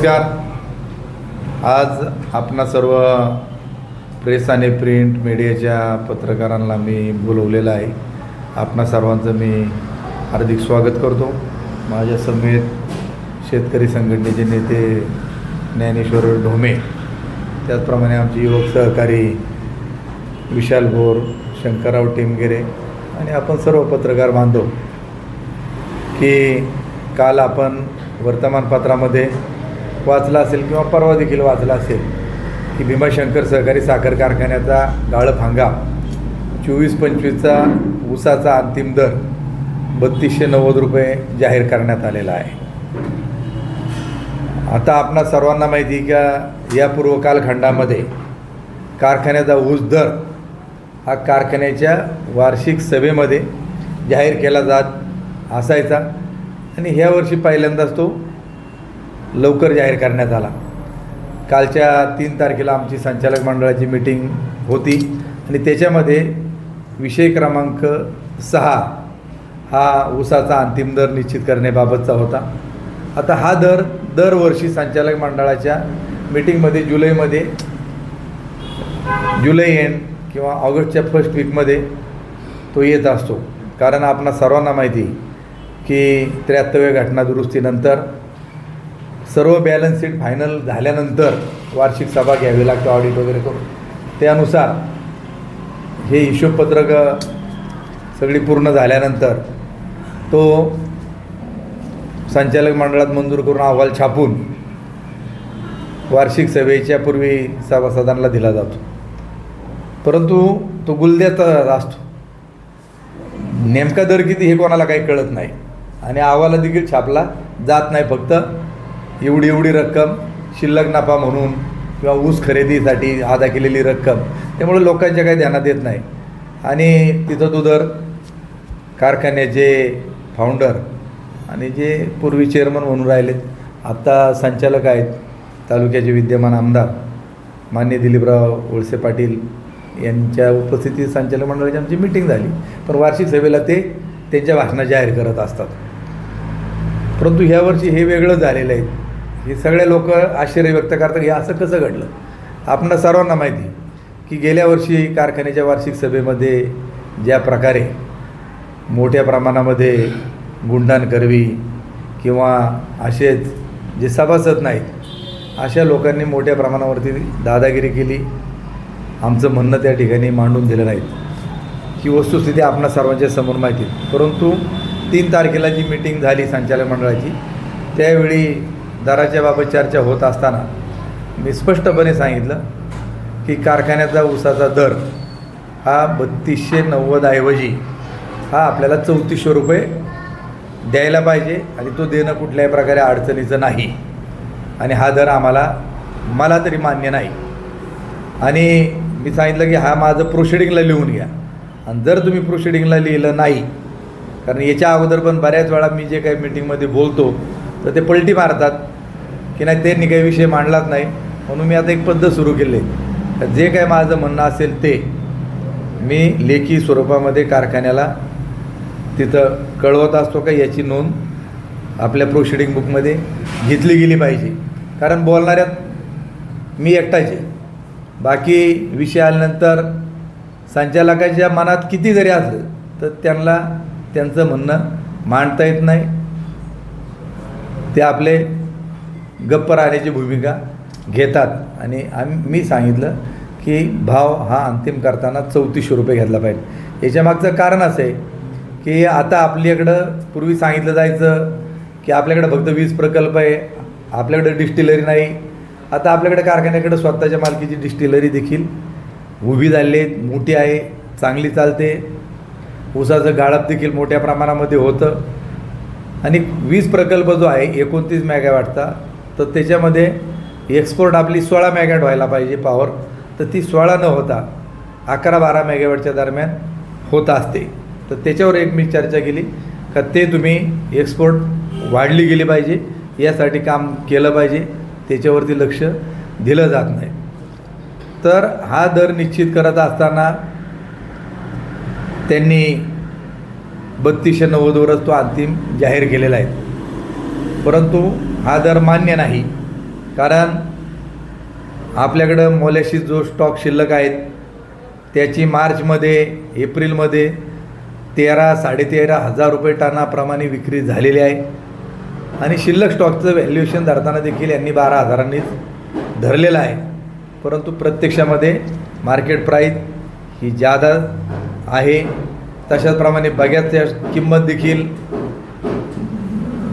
नमस्कार. आज आपणा सर्व प्रेस आणि प्रिंट मीडियाच्या पत्रकारांना मी बोलवलेलं आहे. आपणा सर्वांचं मी हार्दिक स्वागत करतो. माझ्या समेत शेतकरी संघटनेचे नेते ज्ञानेश्वर ढोमे त्याचप्रमाणे आमचे युवक सहकारी विशाल भोर शंकरराव टेमगिरे आणि आपण सर्व पत्रकार बांधव की काल आपण वर्तमानपत्रामध्ये वाचला असेल किंवा परवा देखील वाचला असेल की भीमाशंकर सहकारी साखर कारखान्याचा गाळप हंगाम चोवीस पंचवीसचा ऊसाचा अंतिम दर बत्तीसशे नव्वद रुपये जाहीर करण्यात आलेला आहे. आता आपणा सर्वांना माहिती आहे का यापूर्व कालखंडामध्ये कारखान्याचा ऊस दर हा कारखान्याच्या वार्षिक सभेमध्ये जाहीर केला जात असायचा. आणि ह्या वर्षी पहिल्यांदाच तो लवकर जाहीर करण्यात आला. कालच्या तीन तारखेला आमची संचालक मंडळाची मीटिंग होती आणि त्याच्यामध्ये विषय क्रमांक सहा हा ऊसाचा अंतिम दर निश्चित करण्याबाबतचा होता. आता हा दर दरवर्षी संचालक मंडळाच्या मीटिंगमध्ये जुलैमध्ये जुलै एंड किंवा ऑगस्टच्या फर्स्ट वीकमध्ये तो येत असतो. कारण आपणा सर्वांना माहिती की त्र्याहत्तव्या घटना दुरुस्तीनंतर सर्व बॅलन्स शीट फायनल झाल्यानंतर वार्षिक सभा घ्यावी लागते ऑडिट वगैरे करून. त्यानुसार हे हिशोबपत्रक सगळी पूर्ण झाल्यानंतर तो संचालक मंडळात मंजूर करून अहवाल छापून वार्षिक सभेच्या पूर्वी सभासदांना दिला जातो. परंतु तो गुलद्याचा असतो. नेमका दर किती हे कोणाला काही कळत नाही. आणि अहवाला देखील छापला जात नाही फक्त एवढी एवढी रक्कम शिल्लक नफा म्हणून किंवा ऊस खरेदीसाठी अदा केलेली रक्कम त्यामुळे लोकांच्या काही ध्यानात येत नाही. आणि तिथं तो दर कारखान्याचे फाउंडर आणि जे पूर्वी चेअरमन म्हणून राहिलेत आत्ता संचालक आहेत तालुक्याचे विद्यमान आमदार मान्य दिलीपराव वळसे पाटील यांच्या उपस्थितीत संचालक मंडळाची आमची मिटिंग झाली. पण वार्षिक सभेला ते त्यांच्या भाषणा जाहीर करत असतात. परंतु ह्यावर्षी हे वेगळं झालेलं आहे. हे सगळे लोक आश्चर्य व्यक्त करतात. हे असं कसं घडलं? आपणा सर्वांना माहिती की गेल्या वर्षी कारखान्याच्या वार्षिक सभेमध्ये ज्या प्रकारे मोठ्या प्रमाणामध्ये गुंडान करवी किंवा असेच जे सभासद नाहीत अशा लोकांनी मोठ्या प्रमाणावरती दादागिरी केली. आमचं म्हणणं त्या ठिकाणी मांडून दिलं नाही ही वस्तुस्थिती आपणा सर्वांच्या समोर माहिती आहे. परंतु तीन तारखेला जी मीटिंग झाली संचालक मंडळाची त्यावेळी दराच्या बाबत चर्चा होत असताना मी स्पष्टपणे सांगितलं की कारखान्याचा ऊसाचा दर हा बत्तीसशे नव्वद ऐवजी हा आपल्याला चौतीसशे रुपये द्यायला पाहिजे आणि तो देणं कुठल्याही प्रकारे अडचणीचं नाही. आणि हा दर आम्हाला मला तरी मान्य नाही. आणि मी सांगितलं की हा माझं प्रोसिडिंगला लिहून घ्या. आणि जर तुम्ही प्रोसिडिंगला लिहिलं नाही कारण याच्या अगोदर पण बऱ्याच वेळा मी जे काही मीटिंगमध्ये बोलतो तर ते पलटी मारतात. की नाही त्यांनी काही विषय मांडलाच नाही. म्हणून मी आता एक पद्धत सुरू केली. आहे जे काय माझं म्हणणं असेल ते मी लेखी स्वरूपामध्ये कारखान्याला तिथं कळवत असतो का याची नोंद आपल्या प्रोसिडिंग बुकमध्ये घेतली गेली पाहिजे. कारण बोलणाऱ्यात मी एकटाच आहे. बाकी विषय आल्यानंतर संचालकाच्या मनात किती जरी असलं तर त्यांना त्यांचं म्हणणं मांडता येत नाही. ते आपले गप्प राहण्याची भूमिका घेतात. आणि आम्ही मी सांगितलं की भाव हा अंतिम करताना चौतीसशे रुपये घेतला पाहिजे. याच्यामागचं कारण असं आहे की आता आपल्याकडं पूर्वी सांगितलं जायचं की आपल्याकडं फक्त वीज प्रकल्प आहे आपल्याकडं डिस्टिलरी नाही. आता आपल्याकडे कारखान्याकडे स्वतःच्या मालकीची डिस्टिलरी देखील उभी झाली आहे मोठी आहे चांगली चालते. ऊसाचं गाळप देखील मोठ्या प्रमाणामध्ये होतं. आणि वीज प्रकल्प जो आहे एकोणतीस मेगावॅटचा तर त्याच्यामध्ये एक्सपोर्ट आपली सोळा मॅगॅट व्हायला पाहिजे पॉवर तर ती सोळा न होता अकरा बारा मेगावॅटच्या दरम्यान होत असते. तर त्याच्यावर एक मी चर्चा केली का ते तुम्ही एक्सपोर्ट वाढली गेली पाहिजे यासाठी काम केलं पाहिजे त्याच्यावरती लक्ष दिलं जात नाही. तर हा दर निश्चित करत असताना त्यांनी बत्तीसशे नव्वदवरच तो अंतिम जाहीर केलेला आहे. परंतु हा दर मान्य नाही. कारण आपल्याकडं मोल्याशी जो स्टॉक शिल्लक आहेत त्याची मार्चमध्ये एप्रिलमध्ये तेरा साडेतेरा हजार रुपये टनाप्रमाणे विक्री झालेली आहे. आणि शिल्लक स्टॉकचं व्हॅल्युएशन धरताना देखील यांनी बारा हजारांनीच धरलेलं आहे. परंतु प्रत्यक्षामध्ये मार्केट प्राईस ही जादा आहे तशाचप्रमाणे बघ्याच्या किंमत देखील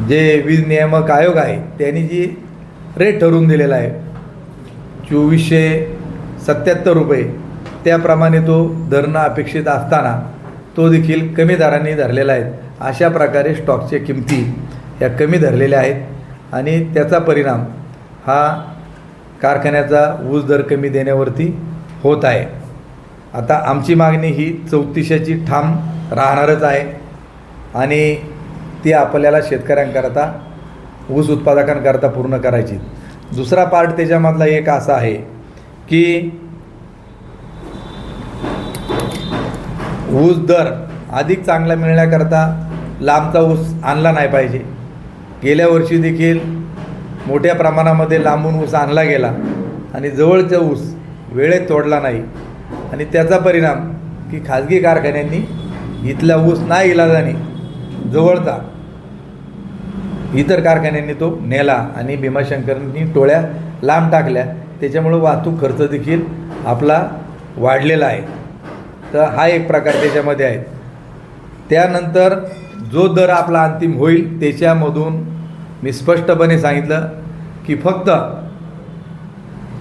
जे वीज नियामक आयोग आहे त्यांनी जी रेट ठरवून दिलेला आहे चोवीसशे सत्याहत्तर रुपये त्याप्रमाणे तो धरणं अपेक्षित असताना तो देखील कमी दराने धरलेला आहे. अशा प्रकारे स्टॉकच्या किमती या कमी धरलेल्या आहेत आणि त्याचा परिणाम हा कारखान्याचा ऊस दर कमी देण्यावरती होत आहे. आता आमची मागणी ही चौतीसशेची ठाम राहणारच आहे आणि ती आपल्याला शेतकऱ्यांकरता ऊस उत्पादकांकरता पूर्ण करायची. दुसरा पार्ट त्याच्यामधला एक असा आहे की ऊस दर अधिक चांगला मिळण्याकरता लांबचा ऊस आणला नाही पाहिजे. गेल्या वर्षी देखील मोठ्या प्रमाणामध्ये लांबून ऊस आणला गेला आणि जवळचा ऊस वेळेत तोडला नाही. आणि त्याचा परिणाम की खाजगी कारखान्यांनी इथला ऊस नाही इलाजाने जवळचा इतर कारखान्यांनी तो नेला आणि भीमाशंकरांनी टोळ्या लांब टाकल्या. त्याच्यामुळं वाहतूक खर्च देखील आपला वाढलेला आहे. तर हा एक प्रकार त्याच्यामध्ये आहे. त्यानंतर जो दर आपला अंतिम होईल त्याच्यामधून मी स्पष्टपणे सांगितलं की फक्त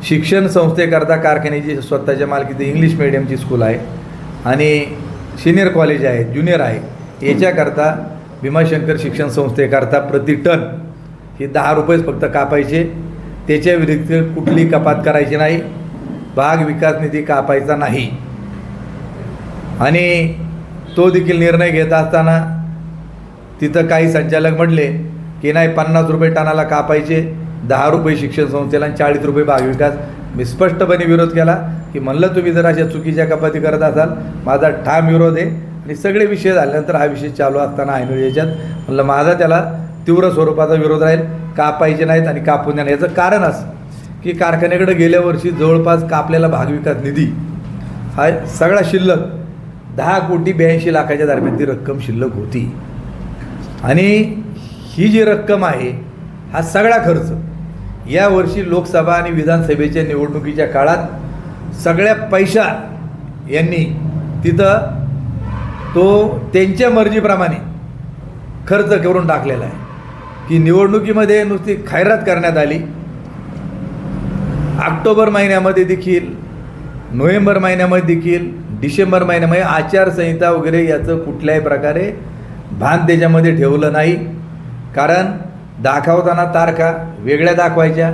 शिक्षण संस्थेकरता कारखान्याची स्वतःच्या मालकीची इंग्लिश मिडियमची स्कूल आहे आणि सिनियर कॉलेज आहे ज्युनियर आहे. याच्याकरता भीमाशंकर शिक्षण संस्थेकरता प्रति टन ही दहा रुपयेच फक्त कापायचे. त्याच्या व्यतिरिक्त कुठली कपात करायची नाही. भाग विकास निधी कापायचा नाही. आणि तो देखील निर्णय घेत असताना तिथं काही संचालक म्हटले की नाही पन्नास रुपये टनाला कापायचे दहा रुपये शिक्षण संस्थेला आणि चाळीस रुपये भागविकास मी स्पष्टपणे विरोध केला की म्हणलं तुम्ही जर अशा चुकीच्या कपाती करत असाल माझा ठाम विरोध आहे. आणि सगळे विषय झाल्यानंतर हा विषय चालू असताना आहे याच्यात म्हणलं माझा त्याला तीव्र स्वरूपाचा विरोध राहील कापायचे नाहीत आणि कापून नाही याचं कारण असं की कारखान्याकडे गेल्या वर्षी जवळपास कापलेला भागविकास निधी हा सगळा शिल्लक दहा कोटी ब्याऐंशी लाखाच्या दरम्यान ती रक्कम शिल्लक होती. आणि ही जी रक्कम आहे हा सगळा खर्च यावर्षी लोकसभा आणि विधानसभेच्या निवडणुकीच्या काळात सगळ्या पैशा यांनी तिथं तो त्यांच्या मर्जीप्रमाणे खर्च करून टाकलेला आहे. की निवडणुकीमध्ये नुसती खैरात करण्यात आली. ऑक्टोबर महिन्यामध्ये देखील नोव्हेंबर महिन्यामध्ये देखील डिसेंबर महिन्यामध्ये आचारसंहिता वगैरे याचं कुठल्याही प्रकारे भान त्याच्यामध्ये ठेवलं नाही. कारण दाखवताना तारखा वेगळ्या दाखवायच्या.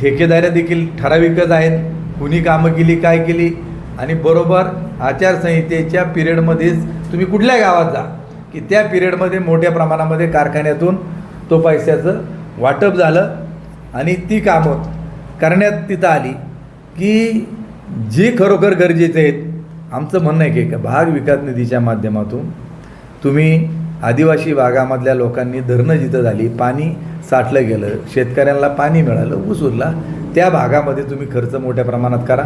ठेकेदाऱ्या देखील ठराविकच आहेत. कुणी कामं केली काय केली. आणि बरोबर आचारसंहितेच्या पिरियडमध्येच तुम्ही कुठल्या गावात जा की त्या पिरियडमध्ये मोठ्या प्रमाणामध्ये कारखान्यातून तो पैशाचं वाटप झालं आणि ती कामं करण्यात तिथं आली की जे खरोखर गरजेचे आहेत आमचं म्हणणं आहे की का भाग विकास निधीच्या माध्यमातून तुम्ही आदिवासी भागामधल्या लोकांनी धरणं जिथं झाली पाणी साठलं गेलं शेतकऱ्यांना पाणी मिळालं ऊस उरला त्या भागामध्ये तुम्ही खर्च मोठ्या प्रमाणात करा.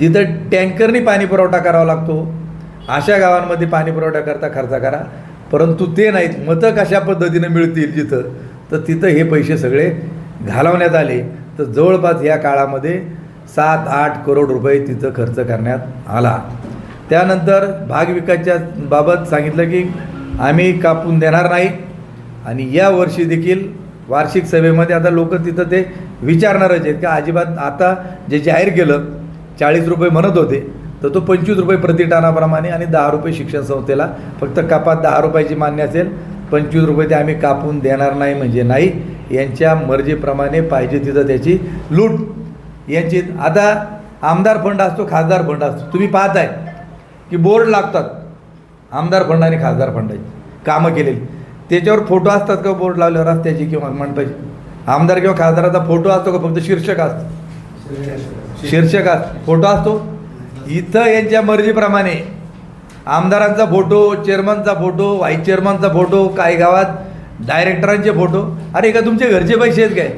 जिथं टँकरनी पाणी पुरवठा करावा लागतो अशा गावांमध्ये पाणी पुरवठा करता खर्च करा. परंतु ते नाहीत मतं कशा पद्धतीनं मिळतील जिथं? तर तिथं हे पैसे सगळे घालवण्यात आले. तर जवळपास या काळामध्ये सात आठ करोड रुपये तिथं खर्च करण्यात आला. त्यानंतर भाग विकासच्या बाबत सांगितलं की आम्ही कापून देणार नाही. आणि या वर्षी देखील वार्षिक सभेमध्ये आता लोक तिथं ते विचारणारच आहेत का अजिबात आता जे जाहीर केलं चाळीस रुपये म्हणत होते तर तो पंचवीस रुपये प्रति टनाप्रमाणे आणि दहा रुपये शिक्षण संस्थेला. फक्त कपात दहा रुपयाची मान्य असेल पंचवीस रुपये ते आम्ही कापून देणार नाही म्हणजे नाही. यांच्या मर्जीप्रमाणे पाहिजे तिथं त्याची लूट. यांची आता आमदार फंड असतो खासदार फंड असतो. तुम्ही पाहताय की बोर्ड लागतात. आमदार फंड आणि खासदार फंडाची कामं केलेली. त्याच्यावर फोटो असतात का बोर्ड लावल्यावर? रस्त्याची किंवा मंडपाची. आमदार किंवा खासदाराचा फोटो असतो का? फक्त शीर्षक असतो. शीर्षक असतो. फोटो असतो. इथं यांच्या मर्जीप्रमाणे आमदारांचा फोटो चेअरमनचा फोटो व्हाईस चेअरमनचा फोटो काही गावात डायरेक्टरांचे फोटो. अरे का तुमचे घरचे पैसे आहेत काय?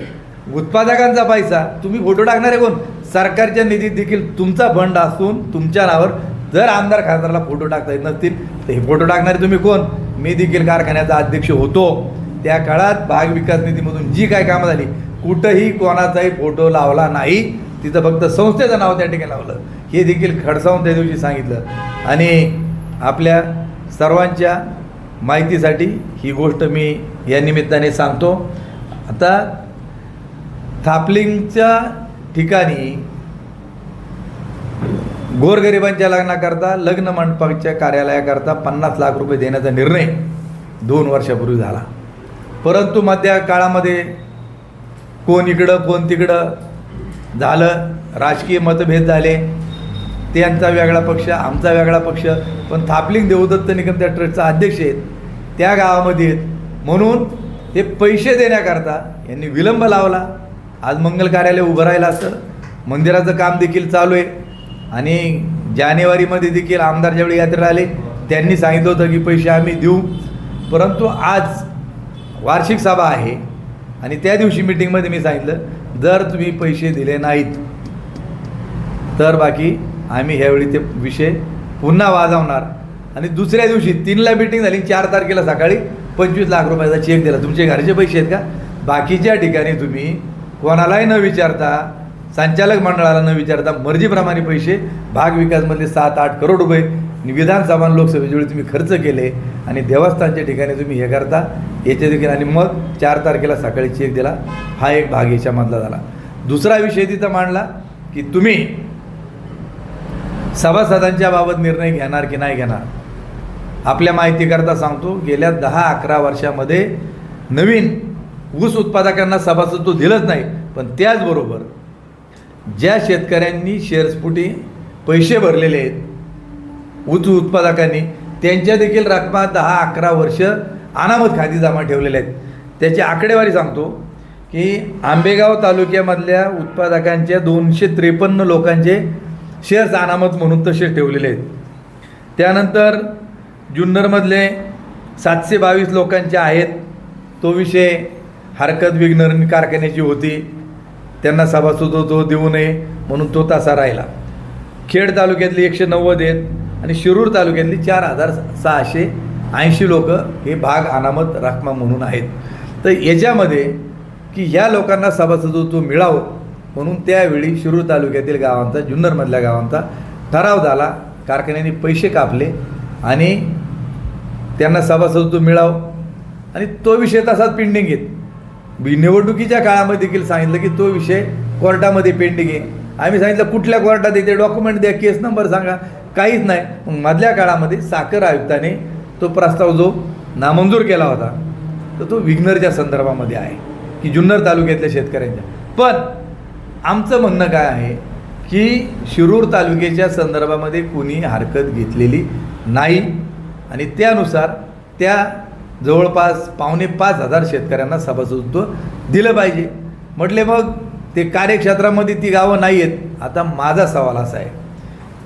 उत्पादकांचा पैसा. तुम्ही फोटो टाकणारे कोण? सरकारच्या निधीत देखील तुमचा फंड असून तुमच्या नावावर जर आमदार खासदाराला फोटो टाकता येत नसतील तर हे फोटो टाकणारे तुम्ही कोण? मी देखील कारखान्याचा अध्यक्ष होतो. त्या काळात भाग विकास निधीमधून जी काय कामं झाली कुठंही कोणाचाही फोटो लावला नाही. तिथं फक्त संस्थेचं नाव त्या ठिकाणी लावलं. हे देखील खडसावून त्या दिवशी सांगितलं. आणि आपल्या सर्वांच्या माहितीसाठी ही गोष्ट मी या निमित्ताने सांगतो. आता थापलिंगच्या ठिकाणी गोरगरिबांच्या लग्नाकरता लग्न मंडपाच्या कार्यालयाकरता पन्नास लाख रुपये देण्याचा निर्णय दोन वर्षापूर्वी झाला. परंतु मध्या काळामध्ये कोण इकडं कोण तिकडं झालं राजकीय मतभेद झाले. त्यांचा वेगळा पक्ष आमचा वेगळा पक्ष. पण थापलिंग देवदत्त निगम त्या ट्रस्टचा अध्यक्ष आहेत. त्या गावामध्ये आहेत. म्हणून हे पैसे देण्याकरता यांनी विलंब लावला. आज मंगल कार्यालय उभं राहिलं असतं. मंदिराचं काम देखील चालू आहे. आणि जानेवारीमध्ये देखील आमदार ज्यावेळी यात्रेला आले त्यांनी सांगितलं होतं की पैसे आम्ही देऊ. परंतु आज वार्षिक सभा आहे. आणि त्या दिवशी मिटिंगमध्ये मी सांगितलं जर तुम्ही पैसे दिले नाहीत तर बाकी आम्ही ह्यावेळी ते विषय पुन्हा वाजवणार. आणि दुसऱ्या दिवशी तीनला मिटिंग झाली चार तारखेला सकाळी पंचवीस लाख रुपयाचा चेक दिला. तुमचे घरचे पैसे आहेत का? बाकीच्या ठिकाणी तुम्ही कोणालाही न विचारता संचालक मंडळाला न विचारता मर्जीप्रमाणे पैसे भाग विकासमधले सात आठ करोड रुपये विधानसभा लोकसभेच्या वेळी तुम्ही खर्च केले आणि देवस्थानच्या ठिकाणी तुम्ही हे करता. याच्या देखील आणि मग चार तारखेला सकाळी चेक दिला. हा एक भाग याच्यामधला झाला. दुसरा विषय तिथं मांडला की तुम्ही सभासदांच्या बाबत निर्णय घेणार की नाही घेणार? आपल्या माहितीकरता सांगतो गेल्या दहा अकरा वर्षामध्ये नवीन ऊस उत्पादकांना सभासदत्व दिलंच नाही. पण त्याचबरोबर ज्या शेतकऱ्यांनी शेअर्सपुटी पैसे भरलेले आहेत ऊस उत्पादकांनी त्यांच्या देखील रकमा दहा अकरा वर्ष अनामत खाती जमा ठेवलेल्या आहेत. त्याची आकडेवारी सांगतो की आंबेगाव तालुक्यामधल्या उत्पादकांच्या दोनशे त्रेपन्न लोकांचे शेअर्स अनामत म्हणून तसेच ठेवलेले आहेत. त्यानंतर जुन्नरमधले सातशे बावीस लोकांचे आहेत. तो विषय हरकत विघ्न कारखान्याची होती. त्यांना सभासदत्व देऊ नये म्हणून तो तसा राहिला. खेड तालुक्यातली एकशे नव्वद आहेत आणि शिरूर तालुक्यातली चार हजार सहाशे ऐंशी लोक हे भाग अनामत राखमा म्हणून आहेत. तर याच्यामध्ये की ह्या लोकांना सभासदत्व मिळावं म्हणून त्यावेळी शिरूर तालुक्यातील गावांचा जुन्नरमधल्या गावांचा ठराव झाला. कारखान्याने पैसे कापले आणि त्यांना सभासदत्व मिळावं. आणि तो विषय तसाच पेंडिंग आहे. निवडणुकीच्या काळामध्ये देखील सांगितलं की तो विषय कोर्टामध्ये पेंडिंग आहे. आम्ही सांगितलं कुठल्या कोर्टात येते डॉक्युमेंट द्या केस नंबर सांगा. काहीच नाही. मग मधल्या काळामध्ये साखर आयुक्ताने तो प्रस्ताव जो नामंजूर केला होता तर तो विघ्नरच्या संदर्भामध्ये आहे की जुन्नर तालुक्यातल्या शेतकऱ्यांच्या. पण आमचं म्हणणं काय आहे की शिरूर तालुक्याच्या संदर्भामध्ये कुणी हरकत घेतलेली नाही आणि त्यानुसार त्या जवळपास पावणे पाच हजार शेतकऱ्यांना सभासदत्व दिलं पाहिजे. म्हटले मग ते कार्यक्षेत्रामध्ये ती गावं नाही आहेत आता माझा सवाल असा आहे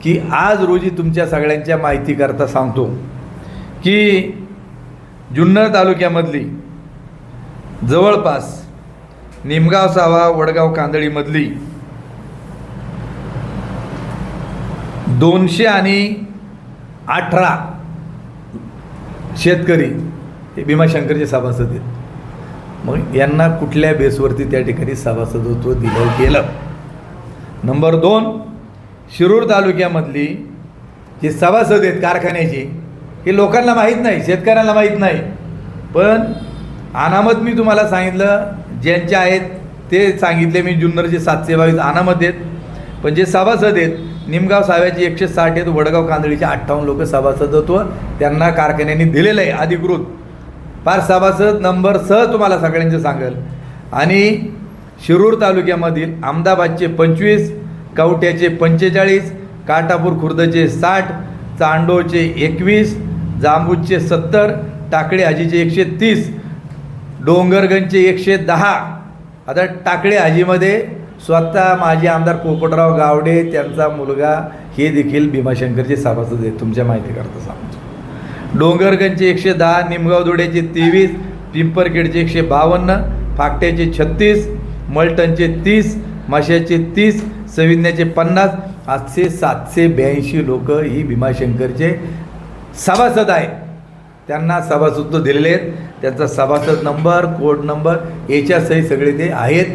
की आज रोजी तुमच्या सगळ्यांच्या माहितीकरता सांगतो की जुन्नर तालुक्यामधली जवळपास निमगाव सावा वडगाव कांदळीमधली दोनशे आणि अठरा शेतकरी हे भीमाशंकरचे सभासद आहेत. मग यांना कुठल्या बेसवरती त्या ठिकाणी सभासदत्व दिलं गेलं? नंबर दोन शिरूर तालुक्यामधली जे सभासद आहेत कारखान्याची हे लोकांना माहीत नाही शेतकऱ्यांना माहीत नाही. पण अनामत मी तुम्हाला सांगितलं ज्यांचे आहेत ते सांगितले मी जुन्नरचे सातशे बावीस अनामत आहेत पण जे सभासद आहेत निमगाव साव्याचे एकशे साठ आहेत वडगाव कांदळीचे अठ्ठावन्न लोक सभासदत्व त्यांना कारखान्यांनी दिलेलं आहे अधिकृत. फार सभासद नंबर सह तुम्हाला सगळ्यांचे सांगेल. आणि शिरूर तालुक्यामधील अहमदाबादचे पंचवीस कवट्याचे पंचेचाळीस काटापूर खुर्दचे साठ चांडोचे एकवीस जांबूजचे सत्तर टाकडे आजीचे एकशे तीस डोंगरगंजचे एकशे दहा. आता टाकळे हाजीमध्ये स्वतः माजी आमदार पोपटराव गावडे त्यांचा मुलगा हे देखील भीमाशंकरचे सभासद आहेत. तुमच्या माहितीकरता सांगतो. डोंगरगंजचे एकशे दहा निमगाव धुळ्याचे तेवीस पिंपरखेडचे एकशे बावन्न फाकट्याचे छत्तीस मल्टनचे तीस माश्याचे तीस सविन्याचे पन्नास आठशे सातशे ब्याऐंशी लोक ही भीमाशंकरचे सभासद आहे त्यांना सभासद दिलेले आहेत. त्यांचा सभासद नंबर कोड नंबर याच्या सही सगळे ते आहेत.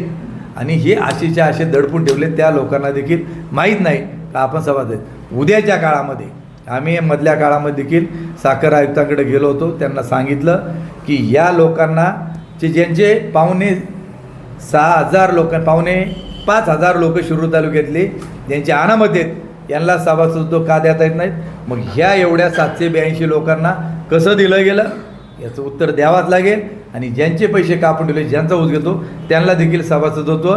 आणि हे आशेच्या आशे दडपून ठेवले त्या लोकांना देखील माहीत नाही का आपण सभासद उद्याच्या काळामध्ये आम्ही मधल्या काळामध्ये देखील साखर आयुक्तांकडे गेलो होतो त्यांना सांगितलं की या लोकांना जे ज्यांचे पाहुणे सहा हजार लोक पाहुणे पाच हजार लोक शिरूर तालुक्यातले ज्यांचे अनामत आहेत यांना सभासद का देता येत नाहीत? मग ह्या एवढ्या सातशे ब्याऐंशी लोकांना कसं दिलं गेलं? याचं उत्तर द्यावाच लागेल. आणि ज्यांचे पैसे कापून ठेवले ज्यांचा ऊस घेतो त्यांना देखील सभासदत्व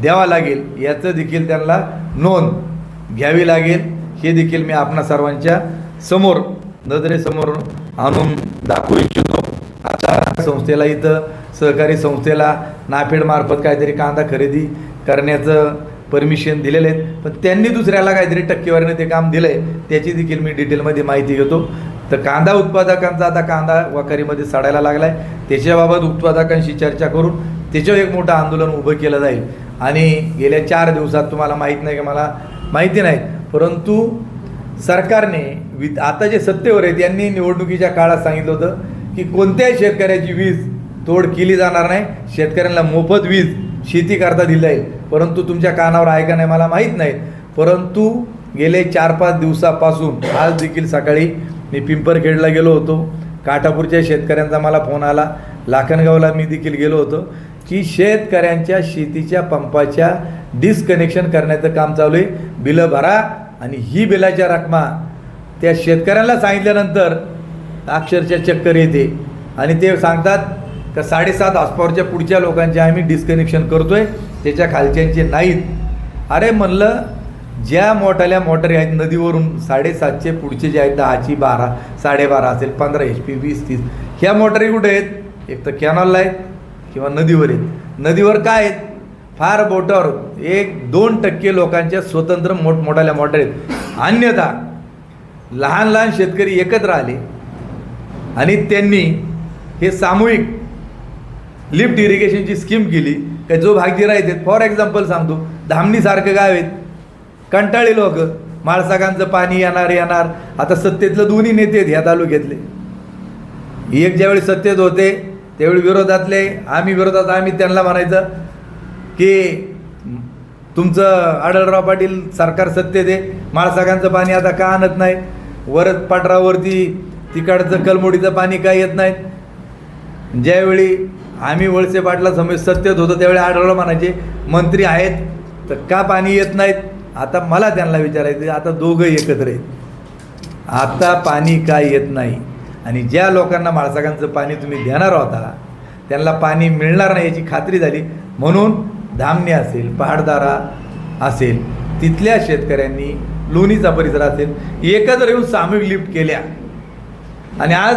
द्यावा लागेल. याचं देखील त्यांना नोंद घ्यावी लागेल. हे देखील मी आपणा सर्वांच्या समोर नजरेसमोर आणून दाखवू इच्छितो. आता संस्थेला इथं सहकारी संस्थेला नाफेडमार्फत काहीतरी कांदा खरेदी करण्याचं परमिशन दिलेलं आहे पण त्यांनी दुसऱ्याला काहीतरी टक्केवारीने ते काम दिलं आहे त्याची देखील मी डिटेलमध्ये माहिती घेतो. तर कांदा उत्पादकांचा आता कांदा वाखारीमध्ये सडायला लागला आहे त्याच्याबाबत उत्पादकांशी चर्चा करून त्याच्यावर एक मोठं आंदोलन उभं केलं जाईल. आणि गेल्या चार दिवसात तुम्हाला माहीत नाही की मला? माहिती नाही. परंतु सरकारने वि आता जे सत्तेवर आहेत यांनी निवडणुकीच्या काळात सांगितलं होतं की कोणत्याही शेतकऱ्याची वीज तोड केली जाणार नाही. शेतकऱ्यांना मोफत वीज शेती करता दिली जाईल. परंतु तुमच्या कानावर आहे का नाही मला माहीत नाही. परंतु गेले चार पाच दिवसापासून आज देखील सकाळी मी पिंपरखेडला गेलो होतो. काठापूरच्या शेतकऱ्यांचा मला फोन आला. लाखनगावला मी देखील गेलो होतो की शेतकऱ्यांच्या शेतीच्या पंपाच्या डिस्कनेक्शन करण्याचं काम चालू आहे. बिलं भरा आणि ही बिलाच्या रकमा त्या शेतकऱ्यांना सांगितल्यानंतर अक्षरशः चक्कर येते. आणि ते सांगतात का साडेसात हॉस्पॉवरच्या पुढच्या लोकांचे आम्ही डिस्कनेक्शन करतो आहे त्याच्या खालच्यांचे नाहीत. अरे म्हणलं ज्या मोठाल्या मोटरी आहेत नदीवरून साडेसातशे पुढचे जे आहेत दहाची बारा साडेबारा असेल पंधरा एच पी वीस तीस ह्या मोटरी कुठे आहेत? एक तर कॅनॉलला आहेत किंवा नदीवर आहेत. नदीवर काय आहेत? फार बोटावर. एक दोन टक्के लोकांच्या स्वतंत्र मोठमोठाल्या मोटर आहेत. अन्यथा लहान लहान शेतकरी एकत्र आले आणि त्यांनी हे सामूहिक लिफ्ट इरिगेशनची स्कीम केली का जो भागीदार आहेत फॉर एक्झाम्पल सांगतो धामणीसारखं गाव आहेत. कंटाळी लोक. माळसागांचं पाणी येणार येणार. आता सत्तेतलं दोन्ही नेते आहेत ह्या तालुक्यातले. एक ज्यावेळी सत्तेत होते त्यावेळी विरोधातले. आम्ही विरोधात आम्ही त्यांना म्हणायचं की तुमचं आढळराव पाटील सरकार सत्तेत आहे. माळसागांचं पाणी आता का आणत नाही? वरत पाटरावरती तिकडचं कलमोडीचं पाणी का येत नाही? ज्यावेळी आम्ही वळसे पाटला समज सत्तेत होतो त्यावेळी आढळराव म्हणायचे मंत्री आहेत तर का पाणी येत नाहीत? आता मला त्यांना विचारायचं आता दोघं एकत्र आहेत. आता पाणी काय येत नाही. आणि ज्या लोकांना माळसागांचं पाणी तुम्ही देणार होता त्यांना पाणी मिळणार नाही याची खात्री झाली. म्हणून धामणी असेल पहाडदारा असेल तिथल्या शेतकऱ्यांनी लोणीचा परिसर असेल एकत्र येऊन सामूहिक लिफ्ट केल्या. आणि आज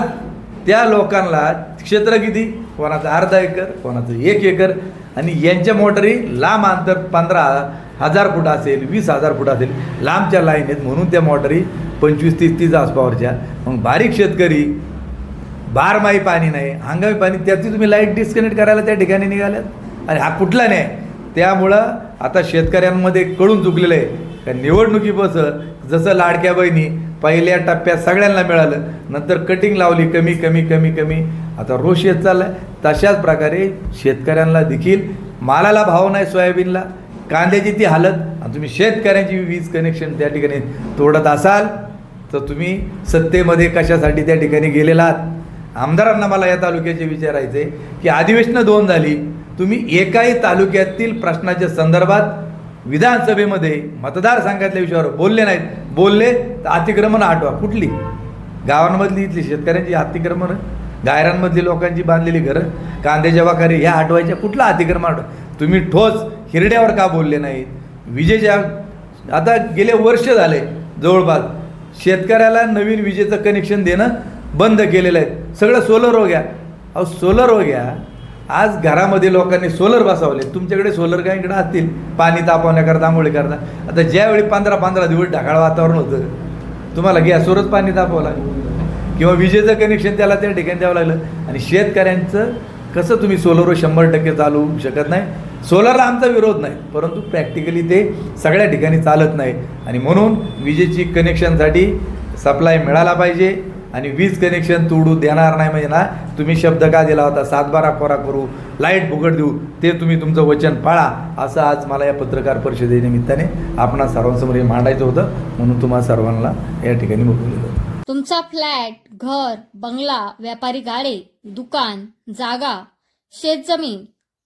त्या लोकांना क्षेत्र किती? कोणाचं अर्धा एकर कोणाचं एक एकर. आणि यांच्या मोटरी लांब अंतर पंधरा हजार फूट असेल वीस हजार फूट असेल लांबच्या लाईन आहेत. म्हणून त्या मोटरी पंचवीस तीस तीस आसपावरच्या मग बारीक शेतकरी बारमाही पाणी नाही हंगामी पाणी त्याची तुम्ही लाइट डिस्कनेक्ट करायला त्या ठिकाणी निघाल्यात. आणि हा कुठला नाही. त्यामुळं आता शेतकऱ्यांमध्ये कळून चुकलेलं आहे. का निवडणुकीपासून जसं लाडक्या बहिणी पहिल्या टप्प्यात सगळ्यांना मिळालं नंतर कटिंग लावली कमी कमी कमी कमी. आता रोष येत चाललाय. तशाच प्रकारे शेतकऱ्यांना देखील मालाला भाव नाही सोयाबीनला. कांद्याची ती हालत आणि तुम्ही शेतकऱ्यांची वीज कनेक्शन त्या ठिकाणी तोडत असाल तर तुम्ही सत्तेमध्ये कशासाठी त्या ठिकाणी गेलेला आहात? आमदारांना मला या तालुक्याचे विचारायचे की अधिवेशनं दोन झाली तुम्ही एकाही तालुक्यातील प्रश्नाच्या संदर्भात विधानसभेमध्ये मतदारसंघातल्या विषयावर बोलले नाहीत. बोलले तर अतिक्रमण आठवा कुठली? गावांमधली इथली शेतकऱ्यांची अतिक्रमण गायरांमधली लोकांची बांधलेली घरं कांद्याच्या वाखारी ह्या आठवायच्या कुठला अतिक्रमण आठवा तुम्ही ठोस हिरड्यावर का बोलले नाहीत? विजेच्या आता गेले वर्ष झाले जवळपास. शेतकऱ्याला नवीन विजेचं कनेक्शन देणं बंद केलेलं आहे. सगळं सोलर हो घ्या. अहो सोलर हो घ्या. आज घरामध्ये लोकांनी सोलर बसवले. तुमच्याकडे सोलर काय इकडे असतील? पाणी तापवण्याकरता आंघोळी करता. आता ज्यावेळी पंधरा पंधरा दिवस ढगाळ वातावरण होतं तुम्हाला गॅसवरच पाणी तापवावं लागलं. किंवा विजेचं कनेक्शन त्याला त्या ठिकाणी द्यावं लागलं. आणि शेतकऱ्यांचं कसं तुम्ही सोलरवर शंभर टक्के चालू शकत नाही? सोलरला आमचा विरोध नाही परंतु प्रॅक्टिकली ते सगळ्या ठिकाणी चालत नाही. आणि म्हणून विजेची कनेक्शनसाठी सप्लाय मिळाला पाहिजे आणि वीज कनेक्शन तोडू देणार नाही म्हणजे ना तुम्ही शब्द का दिला होता? सातबारा खोरा करू लाइट फुकट देऊ ते तुम्ही तुमचं वचन पाळा असं आज मला या पत्रकार परिषदेनिमित्ताने आपणा सर्वांसमोर हे मांडायचं होतं. म्हणून तुम्हा सर्वांना या ठिकाणी बोलवलेलं तुमचा फ्लॅट घर बंगला व्यापारी गाडे दुकान जागा शेतजमीन